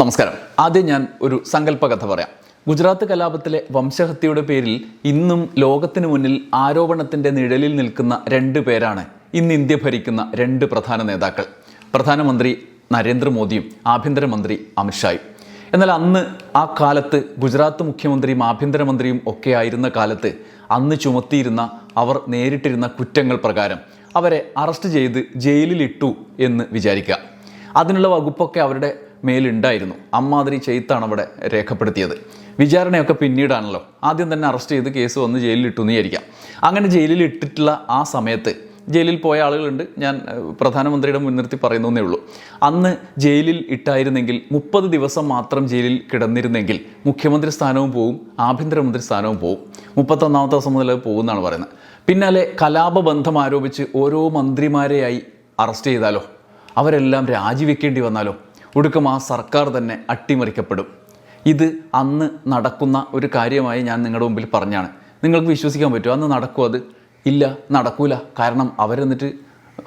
നമസ്കാരം. ആദ്യം ഞാൻ ഒരു സങ്കല്പ കഥ പറയാം. ഗുജറാത്ത് കലാപത്തിലെ വംശഹത്യയുടെ പേരിൽ ഇന്നും ലോകത്തിന് മുന്നിൽ ആരോപണത്തിന്റെ നിഴലിൽ നിൽക്കുന്ന രണ്ട് പേരാണ് ഇന്ന് ഇന്ത്യ ഭരിക്കുന്ന രണ്ട് പ്രധാന നേതാക്കൾ. പ്രധാനമന്ത്രി നരേന്ദ്രമോദിയും ആഭ്യന്തരമന്ത്രി അമിത്ഷായും എന്നാൽ അന്ന് ആ കാലത്ത് ഗുജറാത്ത് മുഖ്യമന്ത്രിയും ആഭ്യന്തരമന്ത്രിയും ഒക്കെ ആയിരുന്ന കാലത്ത് അന്ന് ചുമത്തിയിരുന്ന അവർ നേരിട്ടിരുന്ന കുറ്റങ്ങൾ പ്രകാരം അവരെ അറസ്റ്റ് ചെയ്ത് ജയിലിലിട്ടു എന്ന് വിചാരിക്കുക. അതിനുള്ള വകുപ്പൊക്കെ അവരുടെ മേലുണ്ടായിരുന്നു. അമ്മാതിരി ചെയ്ത്താണ് അവിടെ രേഖപ്പെടുത്തിയത്. വിചാരണയൊക്കെ പിന്നീടാണല്ലോ. ആദ്യം തന്നെ അറസ്റ്റ് ചെയ്ത് കേസ് വന്ന് ജയിലിലിട്ടു എന്ന് വിചാരിക്കാം അങ്ങനെ ജയിലിൽ ഇട്ടിട്ടുള്ള ആ സമയത്ത് ജയിലിൽ പോയ ആളുകളുണ്ട്. ഞാൻ പ്രധാനമന്ത്രിയുടെ മുൻനിർത്തി പറയുന്നേ ഉള്ളൂ. അന്ന് ജയിലിൽ ഇട്ടായിരുന്നെങ്കിൽ മുപ്പത് ദിവസം മാത്രം ജയിലിൽ കിടന്നിരുന്നെങ്കിൽ മുഖ്യമന്ത്രി സ്ഥാനവും പോവും ആഭ്യന്തരമന്ത്രി സ്ഥാനവും പോവും. മുപ്പത്തൊന്നാമത്തെ ദിവസം മുതൽ പോകുമെന്നാണ് പറയുന്നത്. പിന്നാലെ കലാപബന്ധം ആരോപിച്ച് ഓരോ മന്ത്രിമാരെയായി അറസ്റ്റ് ചെയ്താലോ? അവരെല്ലാം രാജിവെക്കേണ്ടി വന്നാലോ? ഒടുക്കം ആ സർക്കാർ തന്നെ അട്ടിമറിക്കപ്പെടും. ഇത് അന്ന് നടക്കുന്ന ഒരു കാര്യമായി ഞാൻ നിങ്ങളുടെ മുമ്പിൽ പറഞ്ഞാണ്. നിങ്ങൾക്ക് വിശ്വസിക്കാൻ പറ്റുമോ? അന്ന് നടക്കുമോ അത്? ഇല്ല നടക്കൂല. കാരണം അവരെന്നിട്ട്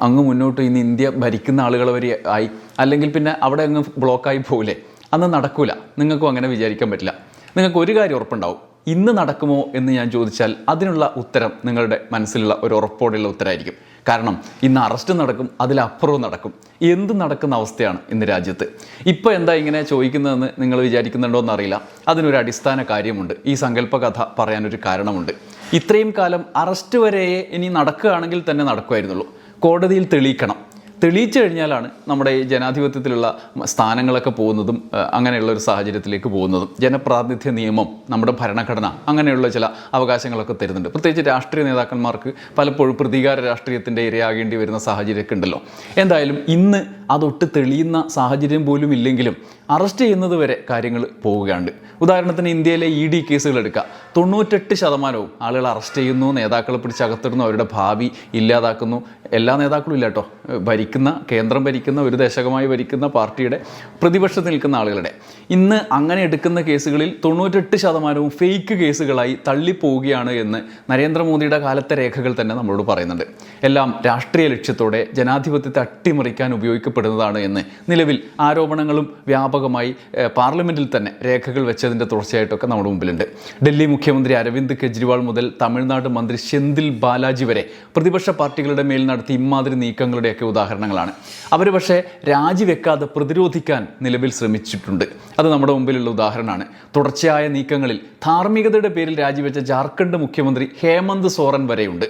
അങ്ങ് മുന്നോട്ട് ഇന്ന് ഇന്ത്യ ഭരിക്കുന്ന ആളുകൾ വരെ ആയി. അല്ലെങ്കിൽ പിന്നെ അവിടെ അങ്ങ് ബ്ലോക്കായി പോകില്ലേ അന്ന് നടക്കൂല. നിങ്ങൾക്കും അങ്ങനെ വിചാരിക്കാൻ പറ്റില്ല. നിങ്ങൾക്ക് ഒരു കാര്യം ഉറപ്പുണ്ടാവും. ഇന്ന് നടക്കുമോ എന്ന് ഞാൻ ചോദിച്ചാൽ അതിനുള്ള ഉത്തരം നിങ്ങളുടെ മനസ്സിലുള്ള ഒരു ഉറപ്പോടെയുള്ള ഉത്തരമായിരിക്കും കാരണം ഇന്ന് അറസ്റ്റ് നടക്കും അതിലപ്പുറവും നടക്കും. എന്ത് നടക്കുന്ന അവസ്ഥയാണ് ഇന്ന് രാജ്യത്ത്? ഇപ്പോൾ എന്താ ഇങ്ങനെ ചോദിക്കുന്നതെന്ന് നിങ്ങൾ വിചാരിക്കുന്നുണ്ടോ എന്നറിയില്ല. അതിനൊരു അടിസ്ഥാന കാര്യമുണ്ട്. ഈ സങ്കല്പ കഥ പറയാനൊരു കാരണമുണ്ട്. ഇത്രയും കാലം അറസ്റ്റ് വരെയേ ഇനി നടക്കുകയാണെങ്കിൽ തന്നെ നടക്കുമായിരുന്നുള്ളൂ. കോടതിയിൽ തെളിയിക്കണം. തെളിയിച്ചു കഴിഞ്ഞാലാണ് നമ്മുടെ ഈ ജനാധിപത്യത്തിലുള്ള സ്ഥാനങ്ങളൊക്കെ പോകുന്നതും അങ്ങനെയുള്ള ഒരു സാഹചര്യത്തിലേക്ക് പോകുന്നതും. ജനപ്രാതിനിധ്യ നിയമം നമ്മുടെ ഭരണഘടന അങ്ങനെയുള്ള ചില അവകാശങ്ങളൊക്കെ തരുന്നുണ്ട്. പ്രത്യേകിച്ച് രാഷ്ട്രീയ നേതാക്കന്മാർക്ക് പലപ്പോഴും പ്രതികാര രാഷ്ട്രീയത്തിന്റെ ഇരയാകേണ്ടി വരുന്ന സാഹചര്യമൊക്കെ ഉണ്ടല്ലോ. എന്തായാലും ഇന്ന് അതൊട്ട് തെളിയുന്ന സാഹചര്യം പോലും ഇല്ലെങ്കിലും അറസ്റ്റ് ചെയ്യുന്നത് വരെ കാര്യങ്ങൾ പോവുകയാണ് ഉദാഹരണത്തിന് ഇന്ത്യയിലെ ഇ ഡി കേസുകൾ എടുക്കുക. തൊണ്ണൂറ്റെട്ട് ശതമാനവും ആളുകൾ അറസ്റ്റ് ചെയ്യുന്നു നേതാക്കളെ പിടിച്ച് അകത്തിടുന്നു അവരുടെ ഭാവി ഇല്ലാതാക്കുന്നു. എല്ലാ നേതാക്കളും ഇല്ല കേട്ടോ ഭരിക്കുന്ന കേന്ദ്രം ഭരിക്കുന്ന ഒരു ദശകമായി ഭരിക്കുന്ന പാർട്ടിയുടെ പ്രതിപക്ഷത്തിൽ നിൽക്കുന്ന ആളുകളുടെ. ഇന്ന് അങ്ങനെ എടുക്കുന്ന കേസുകളിൽ തൊണ്ണൂറ്റെട്ട് ശതമാനവും ഫേക്ക് കേസുകളായി തള്ളിപ്പോവുകയാണ് എന്ന് നരേന്ദ്രമോദിയുടെ കാലത്തെ രേഖകൾ തന്നെ നമ്മളോട് പറയുന്നുണ്ട്. എല്ലാം രാഷ്ട്രീയ ലക്ഷ്യത്തോടെ ജനാധിപത്യത്തെ അട്ടിമറിക്കാൻ ഉപയോഗിക്കപ്പെടുന്നതാണ് എന്ന് നിലവിൽ ആരോപണങ്ങളും വ്യാപകമായി പാർലമെന്റിൽ തന്നെ രേഖകൾ വെച്ചതിന്റെ തുടർച്ചയായിട്ടൊക്കെ നമ്മുടെ മുമ്പിലുണ്ട്. ഡൽഹി മുഖ്യമന്ത്രി അരവിന്ദ് കെജ്രിവാൾ മുതൽ തമിഴ്നാട് മന്ത്രി സെന്തിൽ ബാലാജി വരെ പ്രതിപക്ഷ പാർട്ടികളുടെ മേൽ നടത്തിയ ഇമാതിരി നീക്കങ്ങളുടെയൊക്കെ ഉദാഹരണങ്ങളാണ്. അവർ പക്ഷേ രാജിവെക്കാതെ പ്രതിരോധിക്കാൻ നിലവിൽ ശ്രമിച്ചിട്ടുണ്ട്. അത് നമ്മുടെ മുമ്പിലുള്ള ഉദാഹരണമാണ്. തുടർച്ചയായ നീക്കങ്ങളിൽ ധാർമ്മികതയുടെ പേരിൽ രാജിവെച്ച ജാർഖണ്ഡ് മുഖ്യമന്ത്രി ഹേമന്ത് സോറൻ വരെയുണ്ട്.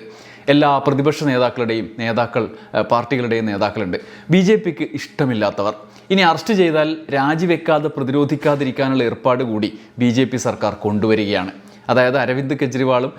എല്ലാ പ്രതിപക്ഷ നേതാക്കളുടെയും നേതാക്കൾ പാർട്ടികളുടെയും നേതാക്കളുണ്ട്. ബി ജെ പിക്ക് ഇഷ്ടമില്ലാത്തവർ. ഇനി അറസ്റ്റ് ചെയ്താൽ രാജിവെക്കാതെ പ്രതിരോധിക്കാതിരിക്കാനുള്ള ഏർപ്പാട് കൂടി ബി സർക്കാർ കൊണ്ടുവരികയാണ്. അതായത് അരവിന്ദ് കെജ്രിവാളും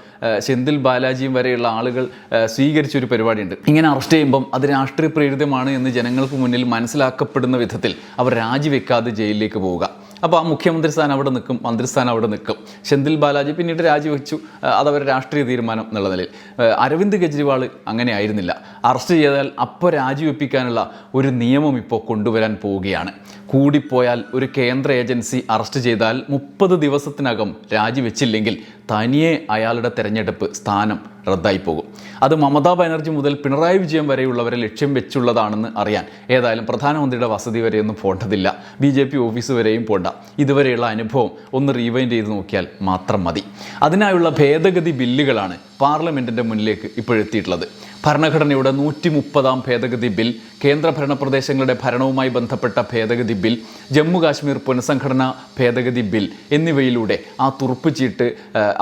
ചെന്തിൽ ബാലാജിയും വരെയുള്ള ആളുകൾ സ്വീകരിച്ച ഒരു പരിപാടിയുണ്ട്. ഇങ്ങനെ അറസ്റ്റ് ചെയ്യുമ്പം അത് രാഷ്ട്രീയ പ്രേരിതമാണ് എന്ന് ജനങ്ങൾക്ക് മുന്നിൽ മനസ്സിലാക്കപ്പെടുന്ന വിധത്തിൽ അവർ രാജിവെക്കാതെ ജയിലിലേക്ക് പോവുക. അപ്പോൾ ആ മുഖ്യമന്ത്രി സ്ഥാനം അവിടെ നിൽക്കും മന്ത്രിസ്ഥാനം അവിടെ നിൽക്കും. സെന്തിൽ ബാലാജി പിന്നീട് രാജിവെച്ചു. അതവരെ രാഷ്ട്രീയ തീരുമാനം എന്നുള്ള നിലയിൽ. അരവിന്ദ് കെജ്രിവാൾ അങ്ങനെ ആയിരുന്നില്ല. അറസ്റ്റ് ചെയ്താൽ അപ്പോൾ രാജിവെപ്പിക്കാനുള്ള ഒരു നിയമം ഇപ്പോൾ കൊണ്ടുവരാൻ പോവുകയാണ്. കൂടിപ്പോയാൽ ഒരു കേന്ദ്ര ഏജൻസി അറസ്റ്റ് ചെയ്താൽ മുപ്പത് ദിവസത്തിനകം രാജിവെച്ചില്ലെങ്കിൽ തനിയെ അയാളുടെ തെരഞ്ഞെടുപ്പ് സ്ഥാനം റദ്ദായി പോകും. അത് മമതാ ബാനർജി മുതൽ പിണറായി വിജയൻ വരെയുള്ളവരെ ലക്ഷ്യം വെച്ചുള്ളതാണെന്ന് അറിയാൻ ഏതായാലും പ്രധാനമന്ത്രിയുടെ വസതി വരെയൊന്നും പോണ്ടതില്ല. ബി ഓഫീസ് വരെയും പോണ്ട ഇതുവരെയുള്ള അനുഭവം ഒന്ന് റീവൈൻഡ് ചെയ്ത് നോക്കിയാൽ മാത്രം മതി. അതിനായുള്ള ഭേദഗതി ബില്ലുകളാണ് പാർലമെന്റിന്റെ മുന്നിലേക്ക് ഇപ്പോഴെത്തിയിട്ടുള്ളത്. ഭരണഘടനയുടെ നൂറ്റി മുപ്പതാം ഭേദഗതി ബിൽ കേന്ദ്രഭരണ പ്രദേശങ്ങളുടെ ഭരണവുമായി ബന്ധപ്പെട്ട ഭേദഗതി ബിൽ ജമ്മു കാശ്മീർ പുനഃസംഘടന ഭേദഗതി ബിൽ എന്നിവയിലൂടെ ആ തുറുപ്പ് ചീട്ട്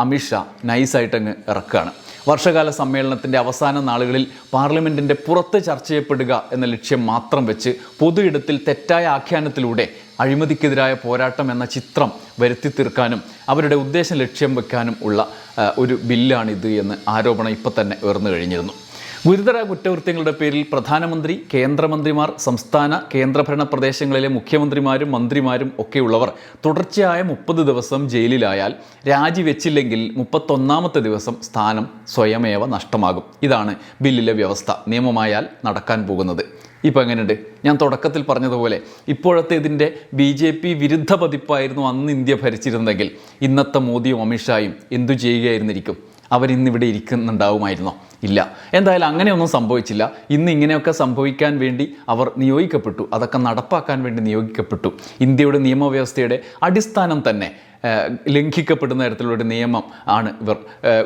അമിത്ഷാ നൈസായിട്ടങ്ങ് ഇറക്കുകയാണ്. വർഷകാല സമ്മേളനത്തിന്റെ അവസാന നാളുകളിൽ പാർലമെന്റിന്റെ പുറത്ത് ചർച്ച ചെയ്യപ്പെടുക എന്ന ലക്ഷ്യം മാത്രം വെച്ച് പൊതു ഇടത്തിൽ തെറ്റായ ആഖ്യാനത്തിലൂടെ അഴിമതിക്കെതിരായ പോരാട്ടം എന്ന ചിത്രം വരുത്തി തീർക്കാനും അവരുടെ ഉദ്ദേശം ലക്ഷ്യം വെക്കാനും ഉള്ള ഒരു ബില്ലാണിത് എന്ന് ആരോപണം ഇപ്പം തന്നെ ഉയർന്നു കഴിഞ്ഞിരുന്നു. ഗുരുതര കുറ്റകൃത്യങ്ങളുടെ പേരിൽ പ്രധാനമന്ത്രി കേന്ദ്രമന്ത്രിമാർ സംസ്ഥാന കേന്ദ്രഭരണ പ്രദേശങ്ങളിലെ മുഖ്യമന്ത്രിമാരും മന്ത്രിമാരും ഒക്കെയുള്ളവർ തുടർച്ചയായ മുപ്പത് ദിവസം ജയിലിലായാൽ രാജിവെച്ചില്ലെങ്കിൽ മുപ്പത്തൊന്നാമത്തെ ദിവസം സ്ഥാനം സ്വയമേവ നഷ്ടമാകും. ഇതാണ് ബില്ലിലെ വ്യവസ്ഥ. നിയമമായാൽ നടക്കാൻ പോകുന്നത്. ഇപ്പം എങ്ങനെയുണ്ട്? ഞാൻ തുടക്കത്തിൽ പറഞ്ഞതുപോലെ ഇപ്പോഴത്തെ ഇതിന്റെ ബി ജെ പി വിരുദ്ധ പതിപ്പായിരുന്നു അന്ന് ഇന്ത്യ ഭരിച്ചിരുന്നെങ്കിൽ. ഇന്നത്തെ മോദിയും അമിത്ഷായും എന്തു ചെയ്യുകയായിരുന്നിരിക്കും? അവരിന്നിവിടെ ഇരിക്കുന്നുണ്ടാവുമായിരുന്നോ? ഇല്ല. എന്തായാലും അങ്ങനെയൊന്നും സംഭവിച്ചില്ല. ഇന്ന് ഇങ്ങനെയൊക്കെ സംഭവിക്കാൻ വേണ്ടി അവർ നിയോഗിക്കപ്പെട്ടു. അതൊക്കെ നടപ്പാക്കാൻ വേണ്ടി നിയോഗിക്കപ്പെട്ടു. ഇന്ത്യയുടെ നിയമവ്യവസ്ഥയുടെ അടിസ്ഥാനം തന്നെ ലംഘിക്കപ്പെടുന്ന തരത്തിലുള്ള ഒരു നിയമം ആണ് ഇവർ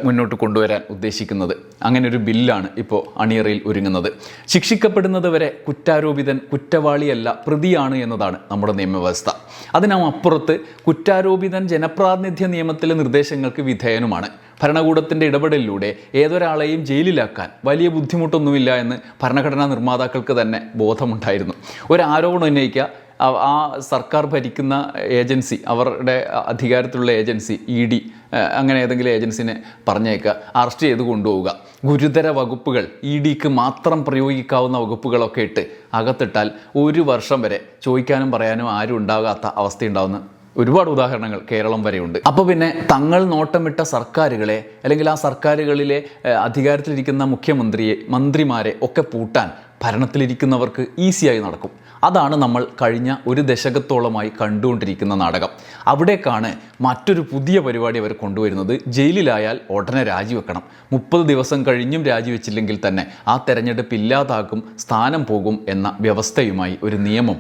മുന്നോട്ട് കൊണ്ടുവരാൻ ഉദ്ദേശിക്കുന്നത്. അങ്ങനെ ഒരു ബില്ലാണ് ഇപ്പോൾ അണിയറയിൽ ഒരുങ്ങുന്നത്. ശിക്ഷിക്കപ്പെടുന്നത് വരെ കുറ്റാരോപിതൻ കുറ്റവാളിയല്ല പ്രതിയാണ് എന്നതാണ് നമ്മുടെ നിയമവ്യവസ്ഥ. അതിനപ്പുറത്ത് കുറ്റാരോപിതൻ ജനപ്രാതിനിധ്യ നിയമത്തിലെ നിർദ്ദേശങ്ങൾക്ക് വിധേയനുമാണ്. ഭരണകൂടത്തിന്റെ ഇടപെടലിലൂടെ ഏതൊരാളെയും ജയിലിലാക്കാൻ വലിയ ബുദ്ധിമുട്ടൊന്നുമില്ല എന്ന് ഭരണഘടനാ നിർമ്മാതാക്കൾക്ക് തന്നെ ബോധമുണ്ടായിരുന്നു. ഒരു ആരോപണം ഉന്നയിക്കുക ആ- സർക്കാർ ഭരിക്കുന്ന ഏജൻസി അവരുടെ അധികാരത്തിലുള്ള ഏജൻസി ഇ ഡി അങ്ങനെ ഏതെങ്കിലും ഏജൻസിനെ പറഞ്ഞേക്കുക അറസ്റ്റ് ചെയ്ത് കൊണ്ടുപോവുക. ഗുരുതര വകുപ്പുകൾ ഇ ഡിക്ക് മാത്രം പ്രയോഗിക്കാവുന്ന വകുപ്പുകളൊക്കെ ഇട്ട് അകത്തിട്ടാൽ ഒരു വർഷം വരെ ചോദിക്കാനും പറയാനും ആരും ഉണ്ടാകാത്ത അവസ്ഥയുണ്ടാവുന്ന ഒരുപാട് ഉദാഹരണങ്ങൾ കേരളം വരെയുണ്ട്. അപ്പോൾ പിന്നെ തങ്ങൾ നോട്ടമിട്ട സർക്കാരുകളെ അല്ലെങ്കിൽ ആ സർക്കാരുകളിലെ അധികാരത്തിലിരിക്കുന്ന മുഖ്യമന്ത്രിയെ മന്ത്രിമാരെ ഒക്കെ പൂട്ടാൻ ഭരണത്തിലിരിക്കുന്നവർക്ക് ഈസിയായി നടക്കും. അതാണ് നമ്മൾ കഴിഞ്ഞ ഒരു ദശകത്തോളമായി കണ്ടുകൊണ്ടിരിക്കുന്ന നാടകം. അവിടേക്കാണ് മറ്റൊരു പുതിയ പരിപാടി അവർ കൊണ്ടുവരുന്നത്. ജയിലിലായാൽ ഉടനെ രാജിവെക്കണം. മുപ്പത് ദിവസം കഴിഞ്ഞും രാജിവെച്ചില്ലെങ്കിൽ തന്നെ ആ തെരഞ്ഞെടുപ്പ് ഇല്ലാതാക്കും സ്ഥാനം പോകും എന്ന വ്യവസ്ഥയുമായി ഒരു നിയമം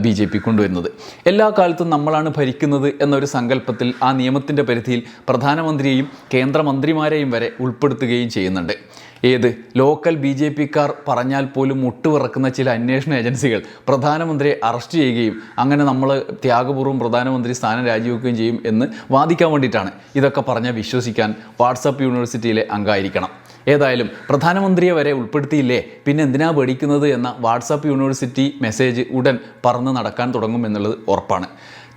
ബി ജെ പി കൊണ്ടുവരുന്നത്. എല്ലാ കാലത്തും നമ്മളാണ് ഭരിക്കുന്നത് എന്നൊരു സങ്കല്പത്തിൽ ആ നിയമത്തിന്റെ പരിധിയിൽ പ്രധാനമന്ത്രിയെയും കേന്ദ്രമന്ത്രിമാരെയും വരെ ഉൾപ്പെടുത്തുകയും ചെയ്യുന്നുണ്ട്. ഏത്? ലോക്കൽ ബി ജെ പിക്കാർ പറഞ്ഞാൽ പോലും മുട്ടുവിറക്കുന്ന ചില അന്വേഷണ ഏജൻസികൾ പ്രധാനമന്ത്രിയെ അറസ്റ്റ് ചെയ്യുകയും അങ്ങനെ നമ്മൾ ത്യാഗപൂർവം പ്രധാനമന്ത്രി സ്ഥാനം രാജിവെക്കുകയും ചെയ്യും എന്ന് വാദിക്കാൻ വേണ്ടിയിട്ടാണ്. ഇതൊക്കെ പറഞ്ഞാൽ വിശ്വസിക്കാൻ വാട്സപ്പ് യൂണിവേഴ്സിറ്റിയിലെ അംഗമായിരിക്കണം. ഏതായാലും പ്രധാനമന്ത്രിയെ വരെ ഉൾപ്പെടുത്തിയില്ലേ? പിന്നെ എന്തിനാ പേടിക്കുന്നത് എന്ന വാട്സാപ്പ് യൂണിവേഴ്സിറ്റി മെസ്സേജ് ഉടൻ പറന്ന് നടക്കാൻ തുടങ്ങും എന്നുള്ളത് ഉറപ്പാണ്.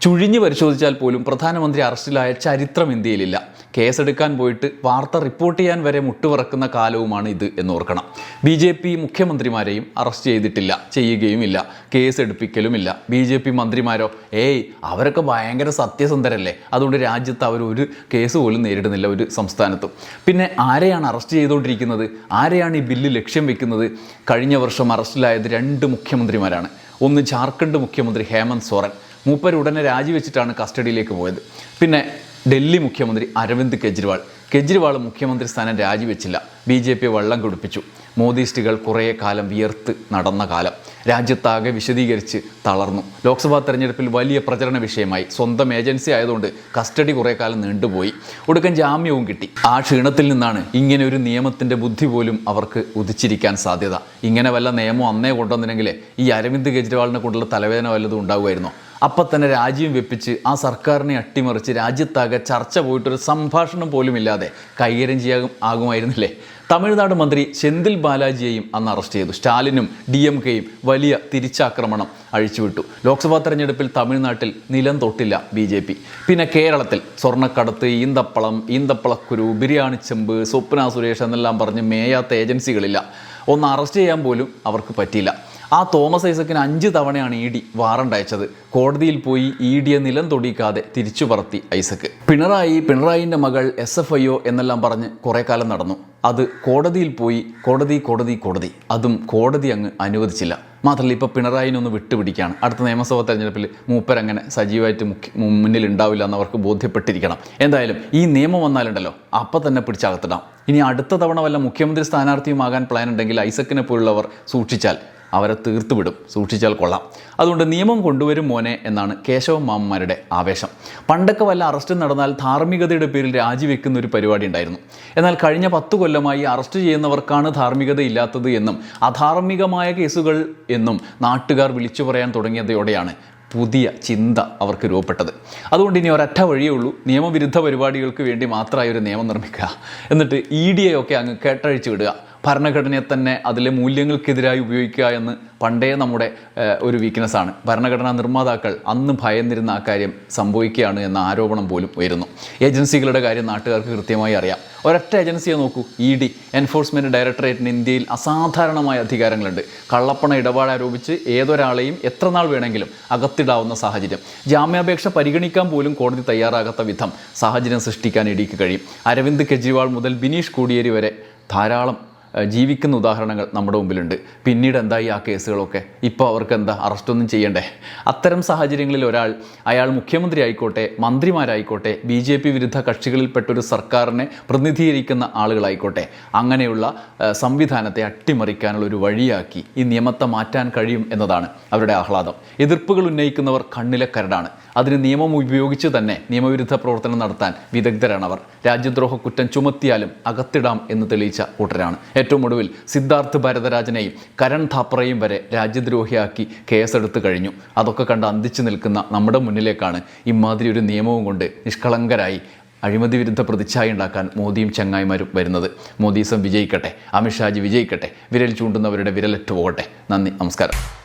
ചുഴിഞ്ഞ് പരിശോധിച്ചാൽ പോലും പ്രധാനമന്ത്രി അറസ്റ്റിലായ ചരിത്രം ഇന്ത്യയിലില്ല. കേസെടുക്കാൻ പോയിട്ട് വാർത്ത റിപ്പോർട്ട് ചെയ്യാൻ വരെ മുട്ടുപറക്കുന്ന കാലവുമാണ് ഇത് എന്ന് ഓർക്കണം. ബി ജെ പി മുഖ്യമന്ത്രിമാരെയും അറസ്റ്റ് ചെയ്തിട്ടില്ല ചെയ്യുകയുമില്ല കേസ് എടുപ്പിക്കലുമില്ല ബി ജെ പി മന്ത്രിമാരോ ഏയ് അവരൊക്കെ ഭയങ്കര സത്യസന്ധരല്ലേ? അതുകൊണ്ട് രാജ്യത്ത് അവർ ഒരു കേസ് പോലും നേരിടുന്നില്ല ഒരു സംസ്ഥാനത്തും. പിന്നെ ആരെയാണ് അറസ്റ്റ് ചെയ്തുകൊണ്ടിരിക്കുന്നത്? ആരെയാണ് ഈ ബില്ല് ലക്ഷ്യം വെക്കുന്നത്? കഴിഞ്ഞ വർഷം അറസ്റ്റിലായത് രണ്ട് മുഖ്യമന്ത്രിമാരാണ്. ഒന്ന് ജാർഖണ്ഡ് മുഖ്യമന്ത്രി ഹേമന്ത് സോറൻ. മൂപ്പർ ഉടനെ രാജിവെച്ചിട്ടാണ് കസ്റ്റഡിയിലേക്ക് പോയത്. പിന്നെ ഡൽഹി മുഖ്യമന്ത്രി അരവിന്ദ് കെജ്രിവാൾ. കെജ്രിവാൾ മുഖ്യമന്ത്രി സ്ഥാനം രാജിവെച്ചില്ല. ബി ജെ പി വള്ളം കുടിപ്പിച്ചു. മോദിസ്റ്റുകൾ കുറേ കാലം വിയർത്ത് നടന്ന കാലം. രാജ്യത്താകെ വിശദീകരിച്ച് തളർന്നു. ലോക്സഭാ തെരഞ്ഞെടുപ്പിൽ വലിയ പ്രചരണ വിഷയമായി. സ്വന്തം ഏജൻസി ആയതുകൊണ്ട് കസ്റ്റഡി കുറേ കാലം നീണ്ടുപോയി. ഒടുക്കം ജാമ്യവും കിട്ടി. ആ ക്ഷീണത്തിൽ നിന്നാണ് ഇങ്ങനെ ഒരു നിയമത്തിന്റെ ബുദ്ധി പോലും അവർക്ക് ഉദിച്ചിരിക്കാൻ സാധ്യത. ഇങ്ങനെ വല്ല നിയമം അന്നേ കൊണ്ടുവന്നില്ലെങ്കിൽ ഈ അരവിന്ദ് കെജ്രിവാളിനെ കൊണ്ടുള്ള തലവേദന വല്ലതും ഉണ്ടാവുമായിരുന്നോ? അപ്പം തന്നെ രാജ്യം വെപ്പിച്ച് ആ സർക്കാരിനെ അട്ടിമറിച്ച് രാജ്യത്താകെ ചർച്ച പോയിട്ടൊരു സംഭാഷണം പോലും ഇല്ലാതെ കൈകാര്യം ചെയ്യാകും ആകുമായിരുന്നില്ലേ? തമിഴ്നാട് മന്ത്രി ചെന്തിൽ ബാലാജിയെയും അന്ന് അറസ്റ്റ് ചെയ്തു. സ്റ്റാലിനും ഡി എം കെയും വലിയ തിരിച്ചാക്രമണം അഴിച്ചുവിട്ടു. ലോക്സഭാ തെരഞ്ഞെടുപ്പിൽ തമിഴ്നാട്ടിൽ നിലം തൊട്ടില്ല ബി ജെ പി. പിന്നെ കേരളത്തിൽ സ്വർണക്കടത്ത് ഈന്തപ്പളം ഈന്തപ്പളക്കുരു ബിരിയാണി ചെമ്പ് സ്വപ്ന സുരേഷ് എന്നെല്ലാം പറഞ്ഞ് മേയാത്ത ഏജൻസികളില്ല. ഒന്ന് അറസ്റ്റ് ചെയ്യാൻ പോലും അവർക്ക് പറ്റിയില്ല. ആ തോമസ് ഐസക്കിന് അഞ്ച് തവണയാണ് ഇ ഡി വാറണ്ട് അയച്ചത്. കോടതിയിൽ പോയി ഇ ഡിയെ നിലം തൊടിക്കാതെ തിരിച്ചു പറത്തി ഐസക്ക്. പിണറായി പിണറായിന്റെ മകൾ എസ് എഫ് ഐ ഒ എന്നെല്ലാം പറഞ്ഞ് കുറേ കാലം നടന്നു. അത് കോടതിയിൽ പോയി കോടതി കോടതി കോടതി. അതും കോടതി അങ്ങ് അനുവദിച്ചില്ല. മാത്രമല്ല ഇപ്പോൾ പിണറായിനൊന്ന് വിട്ടുപിടിക്കുകയാണ് അടുത്ത നിയമസഭാ തെരഞ്ഞെടുപ്പിൽ മൂപ്പരങ്ങനെ സജീവമായിട്ട് മുഖ്യ മുന്നിൽ ഉണ്ടാവില്ല എന്ന് അവർക്ക് ബോധ്യപ്പെട്ടിരിക്കണം. എന്തായാലും ഈ നിയമം വന്നാലുണ്ടല്ലോ അപ്പം തന്നെ പിടിച്ചകത്തിടാം. ഇനി അടുത്ത തവണ വല്ല മുഖ്യമന്ത്രി സ്ഥാനാർത്ഥിയുമാകാൻ പ്ലാൻ ഉണ്ടെങ്കിൽ ഐസക്കിനെ പോലുള്ളവർ സൂക്ഷിച്ചാൽ അവരെ തീർത്തുവിടും. സൂക്ഷിച്ചാൽ കൊള്ളാം. അതുകൊണ്ട് നിയമം കൊണ്ടുവരും മോനെ എന്നാണ് കേശവ മാമ്മമാരുടെ ആവേശം. പണ്ടൊക്കെ വല്ല അറസ്റ്റ് നടന്നാൽ ധാർമ്മികതയുടെ പേരിൽ രാജിവെക്കുന്ന ഒരു പരിപാടി ഉണ്ടായിരുന്നു. എന്നാൽ കഴിഞ്ഞ പത്ത് കൊല്ലമായി അറസ്റ്റ് ചെയ്യുന്നവർക്കാണ് ധാർമ്മികത ഇല്ലാത്തത് എന്നും അധാർമികമായ കേസുകൾ എന്നും നാട്ടുകാർ വിളിച്ചു പറയാൻ തുടങ്ങിയതോടെയാണ് പുതിയ ചിന്ത അവർക്ക് രൂപപ്പെട്ടത്. അതുകൊണ്ട് ഇനി ഒരൊറ്റ വഴിയേ ഉള്ളൂ. നിയമവിരുദ്ധ പരിപാടികൾക്ക് വേണ്ടി മാത്രമായി ഒരു നിയമം നിർമ്മിക്കുക. എന്നിട്ട് ഇ ഡി എ ഒക്കെ അങ്ങ് കേട്ടഴിച്ചു വിടുക. ഭരണഘടനയെ തന്നെ അതിലെ മൂല്യങ്ങൾക്കെതിരായി ഉപയോഗിക്കുക എന്ന് പണ്ടേ നമ്മുടെ ഒരു വീക്ക്നെസ്സാണ് ഭരണഘടനാ നിർമ്മാതാക്കൾ അന്ന് ഭയന്നിരുന്ന ആ കാര്യം സംഭവിക്കുകയാണ് എന്ന ആരോപണം പോലും ഉയരുന്നു. ഏജൻസികളുടെ കാര്യം നാട്ടുകാർക്ക് കൃത്യമായി അറിയാം. ഒരൊറ്റ ഏജൻസിയെ നോക്കൂ ഇ ഡി എൻഫോഴ്സ്മെന്റ് ഡയറക്ടറേറ്റിന് ഇന്ത്യയിൽ അസാധാരണമായ അധികാരങ്ങളുണ്ട്. കള്ളപ്പണ ഇടപാട് ആരോപിച്ച് ഏതൊരാളെയും എത്ര നാൾ വേണമെങ്കിലും അകത്തിടാവുന്ന സാഹചര്യം. ജാമ്യാപേക്ഷ പരിഗണിക്കാൻ പോലും കോടതി തയ്യാറാകാത്ത വിധം സാഹചര്യം സൃഷ്ടിക്കാൻ ഇടിക്ക് കഴിയും. അരവിന്ദ് കെജ്രിവാൾ മുതൽ ബിനീഷ് കോടിയേരി വരെ ധാരാളം ജീവിക്കുന്ന ഉദാഹരണങ്ങൾ നമ്മുടെ മുമ്പിലുണ്ട്. പിന്നീട് എന്തായി ആ കേസുകളൊക്കെ? ഇപ്പോൾ അവർക്ക് എന്താ അറസ്റ്റൊന്നും ചെയ്യണ്ടേ? അത്തരം സാഹചര്യങ്ങളിൽ ഒരാൾ അയാൾ മുഖ്യമന്ത്രി ആയിക്കോട്ടെ മന്ത്രിമാരായിക്കോട്ടെ ബി ജെ പി വിരുദ്ധ കക്ഷികളിൽപ്പെട്ടൊരു സർക്കാരിനെ പ്രതിനിധീകരിക്കുന്ന ആളുകളായിക്കോട്ടെ അങ്ങനെയുള്ള സംവിധാനത്തെ അട്ടിമറിക്കാനുള്ള ഒരു വഴിയാക്കി ഈ നിയമത്തെ മാറ്റാൻ കഴിയും എന്നതാണ് അവരുടെ ആഹ്ലാദം. എതിർപ്പുകൾ ഉന്നയിക്കുന്നവർ കണ്ണിലെ കരടാണ് അതിന് നിയമം ഉപയോഗിച്ച് തന്നെ നിയമവിരുദ്ധ പ്രവർത്തനം നടത്താൻ വിദഗ്ധരാണ് അവർ രാജ്യദ്രോഹ കുറ്റം ചുമത്തിയാലും അകത്തിടാം എന്ന് തെളിയിച്ച കൂട്ടരാണ് ഏറ്റവും ഒടുവിൽ സിദ്ധാർത്ഥ് ഭരതരാജനെയും കരൺ ഥാപ്പറയും വരെ രാജ്യദ്രോഹിയാക്കി കേസെടുത്ത് കഴിഞ്ഞു. അതൊക്കെ കണ്ട് അന്തിച്ചു നിൽക്കുന്ന നമ്മുടെ മുന്നിലേക്കാണ് ഇമാതിരി ഒരു നിയമവും കൊണ്ട് നിഷ്കളങ്കരായി അഴിമതി വിരുദ്ധ പ്രതിച്ഛായ ഉണ്ടാക്കാൻ മോദിയും ചങ്ങായിമാരും വരുന്നത്. മോദീസം വിജയിക്കട്ടെ അമിത്ഷാജി വിജയിക്കട്ടെ വിരൽ ചൂണ്ടുന്നവരുടെ വിരലറ്റ് പോകട്ടെ. നന്ദി നമസ്കാരം.